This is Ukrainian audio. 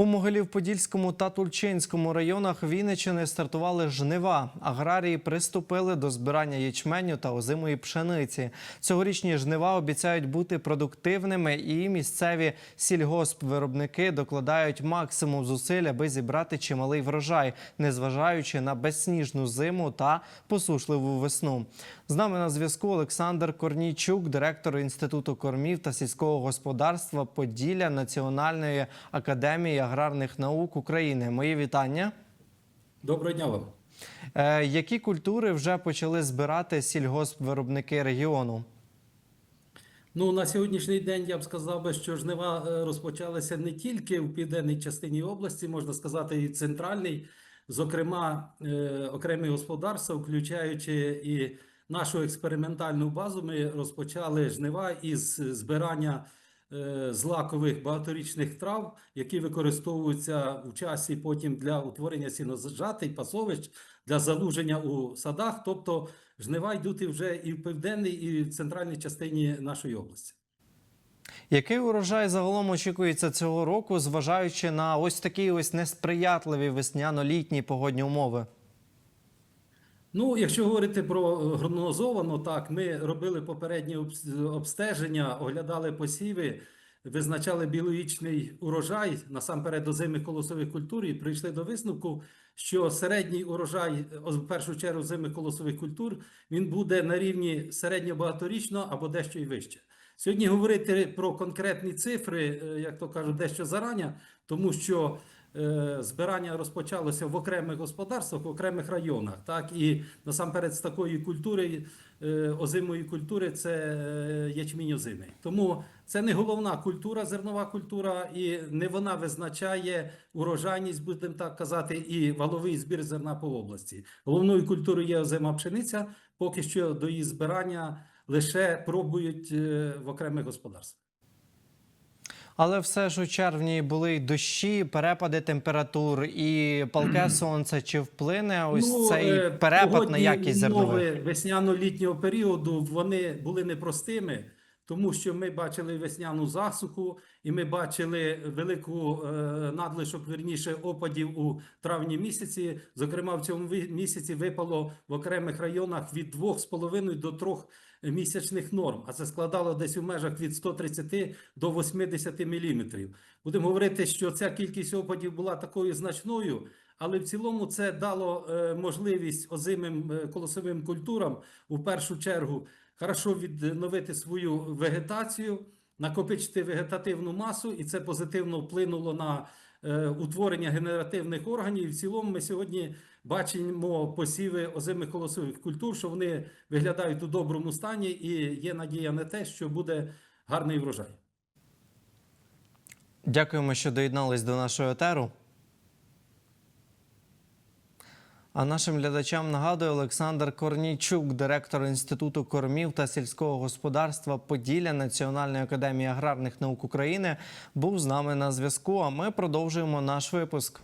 У Могилів-Подільському та Тульчинському районах Вінниччини стартували жнива. Аграрії приступили до збирання ячменю та озимої пшениці. Цьогорічні жнива обіцяють бути продуктивними, і місцеві сільгоспвиробники докладають максимум зусиль, аби зібрати чималий врожай, незважаючи на безсніжну зиму та посушливу весну. З нами на зв'язку Олександр Корнійчук, директор інституту кормів та сільського господарства Поділля Національної академії аграрних наук України. Мої вітання. Доброго дня вам. Е, які культури вже почали збирати сільгоспвиробники регіону? Ну на сьогоднішній день я б сказав би, що жнива е, розпочалися не тільки в південній частині області, можна сказати, і центральній, зокрема, е, окремі господарства, включаючи і нашу експериментальну базу, ми розпочали жнива із збирання злакових багаторічних трав, які використовуються в часі потім для утворення сінозжатей, пасовищ, для залуження у садах. Тобто жнива йдуть вже і в південній, і в центральній частині нашої області. Який урожай загалом очікується цього року, зважаючи на ось такі ось несприятливі весняно-літні погодні умови? Ну, якщо говорити про е, прогнозовано, так ми робили попередні обстеження, оглядали посіви, визначали біологічний урожай насамперед озимих колосових культур і прийшли до висновку, що середній урожай, е, в першу чергу озимих колосових культур, він буде на рівні середньо-багаторічного або дещо і вище. Сьогодні говорити про конкретні цифри, е, як то кажуть, дещо зарання, тому що е, збирання розпочалося в окремих господарствах, в окремих районах. Так і насамперед з такої культури, е, озимої культури, це е, ячмінь озимий. Тому це не головна культура, зернова культура, і не вона визначає урожайність, будемо так казати, і валовий збір зерна по області. Головною культурою є озима пшениця. Поки що до її збирання лише пробують е, в окремих господарствах. Але все ж у червні були й дощі, перепади температур і палке сонце. Чи вплине ось цей е, перепад на якість зернових? весняно-літнього періоду вони були непростими, тому що ми бачили весняну засуху, і ми бачили велику е, надлишок, верніше, опадів у травні місяці. Зокрема, в цьому місяці випало в окремих районах від 2,5 до 3 місячних норм, а це складало десь у межах від 130 до 80 міліметрів. Будемо говорити, що ця кількість опадів була такою значною, але в цілому це дало е, можливість озимим е, колосовим культурам у першу чергу хорошо відновити свою вегетацію, накопичити вегетативну масу, і це позитивно вплинуло на е, утворення генеративних органів. І в цілому ми сьогодні бачимо посіви озимих колосових культур, що вони виглядають у доброму стані, і є надія на те, що буде гарний врожай. Дякуємо, що доєднались до нашого етеру. А нашим глядачам нагадує Олександр Корнійчук, директор Інституту кормів та сільського господарства Поділля Національної академії аграрних наук України, був з нами на зв'язку. А ми продовжуємо наш випуск.